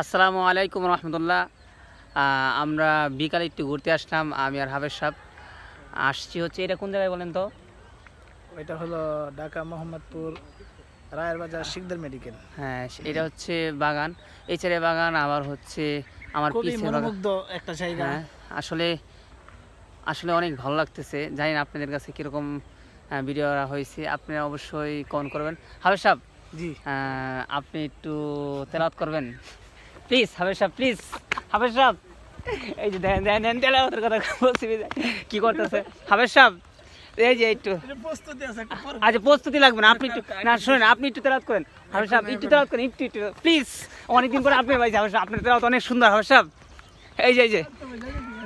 আসসালামু আলাইকুম রহমতুল্লাহ। আমরা বিকালে একটু ঘুরতে আসলাম আমি আর হাবের সাহেব। আসছি হচ্ছে এটা কোন জায়গায় বলেন তো? এটা হলো ঢাকা মোহাম্মদপুর রায়ের বাজার শিকদার মেডিকেল। হ্যাঁ এটা হচ্ছে বাগান। এই ছেড়ে বাগান আবার হচ্ছে আমার মনোমুগ্ধ একটা জায়গা। হ্যাঁ আসলে আসলে অনেক ভালো লাগতেছে। জানি না আপনাদের কাছে কীরকম ভিডিও হয়েছে আপনারা অবশ্যই কমেন্ট করবেন। হাবের সাহেব জি। আপনি একটু তেলাত করবেন? প্লিজ সাহেব প্লিজ সাহেব। এই যে দেন তেলাওয়াতের কথা বলছি কি করতেছে? সাহেব এই যে একটু আচ্ছা প্রস্তুতি লাগবে না আপনি একটু না শুনেন আপনি একটু তেলাওয়াত করেন। সাহেব একটু তেলাওয়াত করেন একটু একটু প্লিজ। অনেকদিন পরে আপনি ভাই সাহেব আপনার তেলাওয়াত অনেক সুন্দর সাহেব। এই যে এই যে।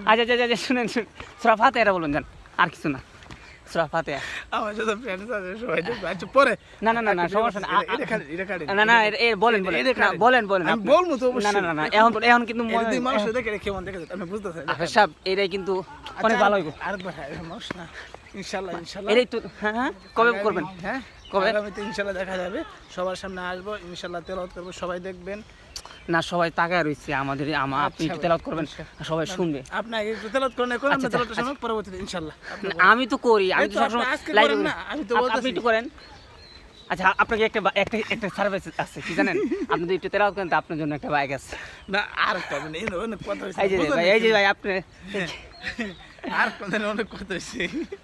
আচ্ছা আচ্ছা আচ্ছা শুনেন শুনেন। সুরাফাতে এরা বলুন যান। আর কিছু না। আমার সাথে ফ্রেন্ডস আছে সবাই আচ্ছা পরে। না না না না সমস্যা না এটা খালি এটা খালি। না না এ- বলেন বলেন। না, বলেন বলেন আমি। বলব তো না অবশ্যই। না না না এখন এখন কিন্তু মনে- মানুষ দেখে কেমন দেখে আমি বুঝতেছি আফেজ সাহেব এটাই কিন্তু অনেক ভালো হইব। আরেকবার হ্যাঁ মানুষ না। ইনশাআল্লাহ ইনশাআল্লাহ। এটাই তো হ্যাঁ হ্যাঁ কবে করবেন? হ্যাঁ কবে? আগামীতে ইনশাআল্লাহ দেখা যাবে। সবার সামনে আসব ইনশাআল্লাহ তেলাওয়াত করব সবাই দেখবেন। না সবাই তাকায় রয়েছে আমাদের আমা- আপনি আচ্ছা একটু ভাই, তেলাওয়াত করবেন সবাই শুনবে। আপনি একটু তেলাওয়াত করেন এখন আচ্ছা, আমরা তেলাওয়াতটা শুনব পরবর্তীতে ইনশাআল্লাহ আমি তো করি আমি তো আপনি সবসময় লাইভ আমি তো আপনি একটু করেন। আচ্ছা আপনাকে একটা একটা একটা সার্ভিস আছে কি জানেন? আপনি যদি একটু তেলাওয়াত করেন তো আপনার জন্য একটা বাইক আছে। না আর একটা হবে না এই অনেক কথা এই যে ভাই এই যে ভাই আপনি আর কোনদিন অনেক কথা হয়েছে?